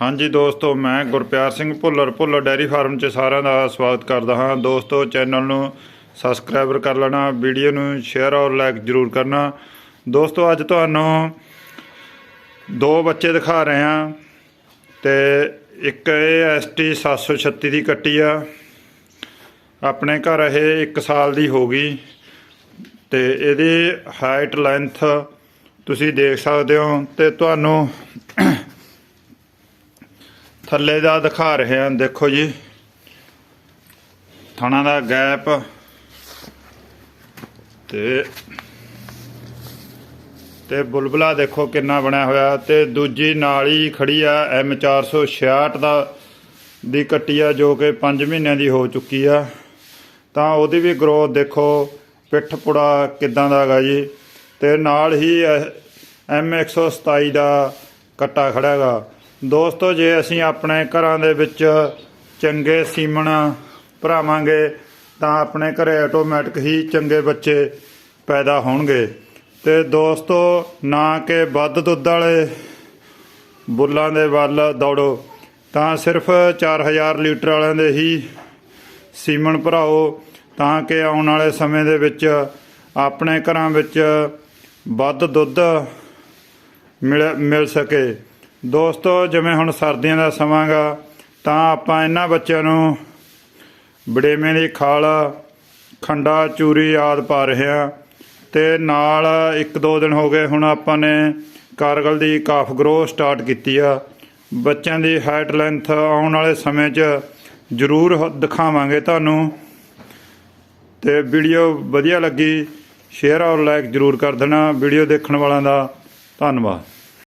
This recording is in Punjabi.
ਹਾਂਜੀ ਦੋਸਤੋ, ਮੈਂ ਗੁਰਪਿਆਰ ਸਿੰਘ ਭੁੱਲਰ ਭੁੱਲਰ ਡੈਰੀ ਫਾਰਮ 'ਚ ਸਾਰਿਆਂ ਦਾ ਸਵਾਗਤ ਕਰਦਾ ਹਾਂ। ਦੋਸਤੋ, ਚੈਨਲ ਨੂੰ ਸਬਸਕ੍ਰਾਈਬਰ ਕਰ ਲੈਣਾ, ਵੀਡੀਓ ਨੂੰ ਸ਼ੇਅਰ ਔਰ ਲਾਈਕ ਜ਼ਰੂਰ ਕਰਨਾ। ਦੋਸਤੋ, ਅੱਜ ਤੁਹਾਨੂੰ ਦੋ ਬੱਚੇ ਦਿਖਾ ਰਹੇ ਹਾਂ ਤੇ ਇੱਕ ਇਹ ਐਸਟੀ 736 ਦੀ ਕੱਟੀ ਆ। ਆਪਣੇ ਘਰ ਇਹ 1 ਸਾਲ ਦੀ ਹੋ ਗਈ ਤੇ ਇਹਦੀ ਹਾਈਟ ਲੈਂਥ ਤੁਸੀਂ ਦੇਖ ਸਕਦੇ ਹੋ ਤੇ ਤੁਹਾਨੂੰ ਥੱਲੇ ਦਾ ਦਿਖਾ ਰਹੇ ਹਾਂ। ਦੇਖੋ ਜੀ, ਥਣਾ ਦਾ ਗੈਪ ਤੇ ਤੇ ਬੁਲਬੁਲਾ ਦੇਖੋ ਕਿੰਨਾ ਬਣਿਆ ਹੋਇਆ ਤੇ ਦੂਜੀ ਨਾਲੀ ਖੜੀ ਆ ਐਮ 466 ਦਾ, ਦੀ ਕੱਟੀ ਆ ਜੋ ਕਿ 5 ਮਹੀਨਿਆਂ ਦੀ ਹੋ ਚੁੱਕੀ ਆ। ਤਾਂ ਉਹਦੀ ਵੀ ਗਰੋਥ ਦੇਖੋ ਪਿੱਠ ਪੁੜਾ ਕਿਦਾਂ ਦਾ ਹੈਗਾ ਜੀ। ਤੇ ਨਾਲ ਹੀ ਐਮ 127 ਦਾ ਕੱਟਾ ਖੜਾ ਹੈਗਾ। ਦੋਸਤੋ, ਜੇ ਅਸੀਂ ਆਪਣੇ ਘਰਾਂ ਦੇ ਵਿੱਚ ਚੰਗੇ ਸੀਮਣ ਭਰਾਵਾਂਗੇ, ਤਾਂ ਆਪਣੇ ਘਰੇ ਆਟੋਮੈਟਿਕ ਹੀ ਚੰਗੇ ਬੱਚੇ ਪੈਦਾ ਹੋਣਗੇ। ਤੇ ਦੋਸਤੋ, ਨਾ ਕਿ ਵੱਧ ਦੁੱਧ ਵਾਲੇ ਬੁੱਲਾਂ ਦੇ ਵੱਲ ਦੌੜੋ, ਤਾਂ ਸਿਰਫ 4000 ਲੀਟਰ ਵਾਲਿਆਂ ਦੇ ਹੀ ਸੀਮਨ ਭਰਾਓ, ਤਾਂ ਕਿ ਆਉਣ ਵਾਲੇ ਸਮੇਂ ਦੇ ਵਿੱਚ ਆਪਣੇ ਘਰਾਂ ਵਿੱਚ ਵੱਧ ਦੁੱਧ ਮਿਲ ਮਿਲ ਸਕੇ। ਦੋਸਤੋ, ਜਿਵੇਂ ਹੁਣ ਸਰਦੀਆਂ ਦਾ ਸਮਾਂ ਗਾ ਤਾਂ ਆਪਾਂ ਇਹਨਾਂ ਬੱਚਿਆਂ ਨੂੰ ਬੜੇਵੇਂ ਦੀ ਖਾਲ, ਖੰਡਾ, ਚੂਰੀ ਆਦ ਪਾ ਰਹੇ ਆ ਤੇ ਨਾਲ ਇੱਕ ਦੋ ਦਿਨ ਹੋ ਗਏ, ਹੁਣ ਆਪਾਂ ਨੇ ਕਾਰਗਲ ਦੀ ਕਾਫ ਗਰੋ ਸਟਾਰਟ ਕੀਤੀ ਆ। ਬੱਚਿਆਂ ਦੀ ਹਾਈਟ ਲੈਂਥ ਆਉਣ ਵਾਲੇ ਸਮੇਂ 'ਚ ਜ਼ਰੂਰ ਦਿਖਾਵਾਂਗੇ ਤੁਹਾਨੂੰ। ਤੇ ਵੀਡੀਓ ਵਧੀਆ ਲੱਗੀ, ਸ਼ੇਅਰ ਔਰ ਲਾਈਕ ਜ਼ਰੂਰ ਕਰ ਦੇਣਾ। ਵੀਡੀਓ ਦੇਖਣ ਵਾਲਿਆਂ ਦਾ ਧੰਨਵਾਦ।